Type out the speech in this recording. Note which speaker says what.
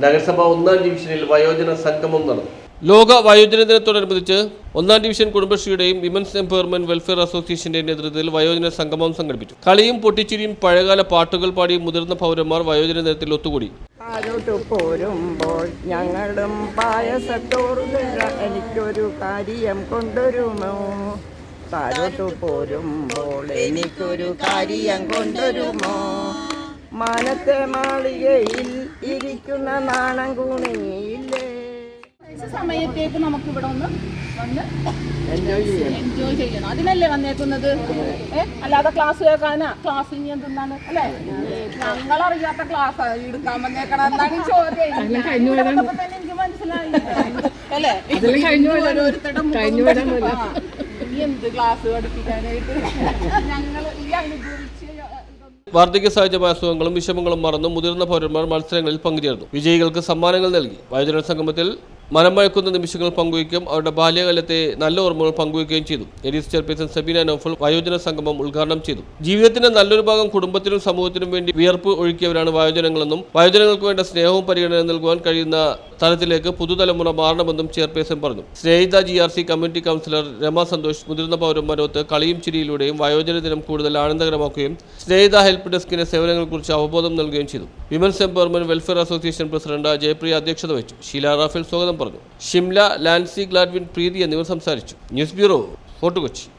Speaker 1: നഗരസഭ ഒന്നാം ഡിവിഷനിൽ വയോജന സംഗമം നടന്നു. ലോക വയോജന ദിനത്തോടനുബന്ധിച്ച് ഒന്നാം ഡിവിഷൻ കുടുംബശ്രീയുടെയും വിമൻസ് എംപവർമെന്റ് വെൽഫെയർ അസോസിയേഷന്റെയും നേതൃത്വത്തിൽ വയോജന സംഗമം സംഘടിപ്പിച്ചു. കളിയും പൊട്ടിച്ചിരിയും പഴയകാല പാട്ടുകൾ പാടി മുതിർന്ന പൗരന്മാർ വയോജന ദിനത്തിൽ ഒത്തുകൂടി.
Speaker 2: പോരുമ്പോൾ ഞങ്ങളും പായസത്തോറ് തരാം എനിക്കൊരു കാര്യം കൊണ്ടുവരുമോ? താഴോട്ട് പോരുമ്പോൾ എനിക്കൊരു കാര്യം കൊണ്ടുവരുമോ? മാനത്തെ മാളികയിൽ ഇരിക്കുന്ന നാണം കൂണിയില്ലേ?
Speaker 3: സമയത്തേക്ക് നമുക്ക് ഇവിടെ ഒന്ന് വന്ന്
Speaker 2: എൻജോയ്
Speaker 3: ചെയ്യണം. അതിനല്ലേ വന്നേക്കുന്നത്? ഏഹ് അല്ലാതെ ക്ലാസ് കേൾക്കാനാ? ക്ലാസ് ഇനി എന്താണ് അല്ലേ? ഞങ്ങളറിയാത്ത ക്ലാസ് എടുക്കാൻ വന്നേക്കണം എന്താണ് ചോദ്യം? തന്നെ എനിക്ക് മനസ്സിലായി അല്ലേ? ഓരോരുത്തരുടെ മുഖം ഇനി എന്ത് ക്ലാസ് പഠിപ്പിക്കാനായിട്ട്? ഞങ്ങൾ ഈ അനുഭവിച്ച്
Speaker 1: വാർദ്ധക്യ സഹജമായ അസുഖങ്ങളും വിഷമങ്ങളും മറന്ന് മുതിർന്ന പൗരന്മാർ മത്സരങ്ങളിൽ പങ്കുചേർന്നു. വിജയികൾക്ക് സമ്മാനങ്ങൾ നൽകി. വയോജന സംഗമത്തിൽ മനം മയക്കുന്ന നിമിഷങ്ങൾ പങ്കുവയ്ക്കുകയും അവരുടെ ബാല്യകാലത്തെ നല്ല ഓർമ്മകൾ പങ്കുവയ്ക്കുകയും ചെയ്തു. എഡീസ് ചെയർപേഴ്സൺ സബീന നോഫൽ വയോജന സംഗമം ഉദ്ഘാടനം ചെയ്തു. ജീവിതത്തിന്റെ നല്ലൊരു ഭാഗം കുടുംബത്തിനും സമൂഹത്തിനും വേണ്ടി വിയർപ്പ് ഒഴുക്കിയവരാണ് വയോജനങ്ങളെന്നും വയോജനങ്ങൾക്ക് വേണ്ട സ്നേഹവും പരിഗണന നൽകുവാൻ കഴിയുന്ന തലത്തിലേക്ക് പുതുതലമുറ മാറണമെന്നും ചെയർപേഴ്സൺ പറഞ്ഞു. Snehitha G R C community counsellor Rama Santhosh മുതിർന്ന പൗരന്മാരോത്ത് കളിയും ചിരിയിലൂടെയും വയോജന ദിനം കൂടുതൽ ആനന്ദകരമാക്കുകയും സ്നേഹിത ഹെൽപ്പ് ഡെസ്കിന്റെ സേവനങ്ങളെക്കുറിച്ച് അവബോധം നൽകുകയും ചെയ്തു. Women's empowerment welfare association president Jayapriya അധ്യക്ഷത വഹിച്ചു. ഷീല റാഫേൽ സ്വാഗതം പറഞ്ഞു. ഷിംല ലാൻസി ഗ്ലാഡ്വിൻ പ്രീതി എന്നിവർ സംസാരിച്ചു. News bureau Fort Kochi.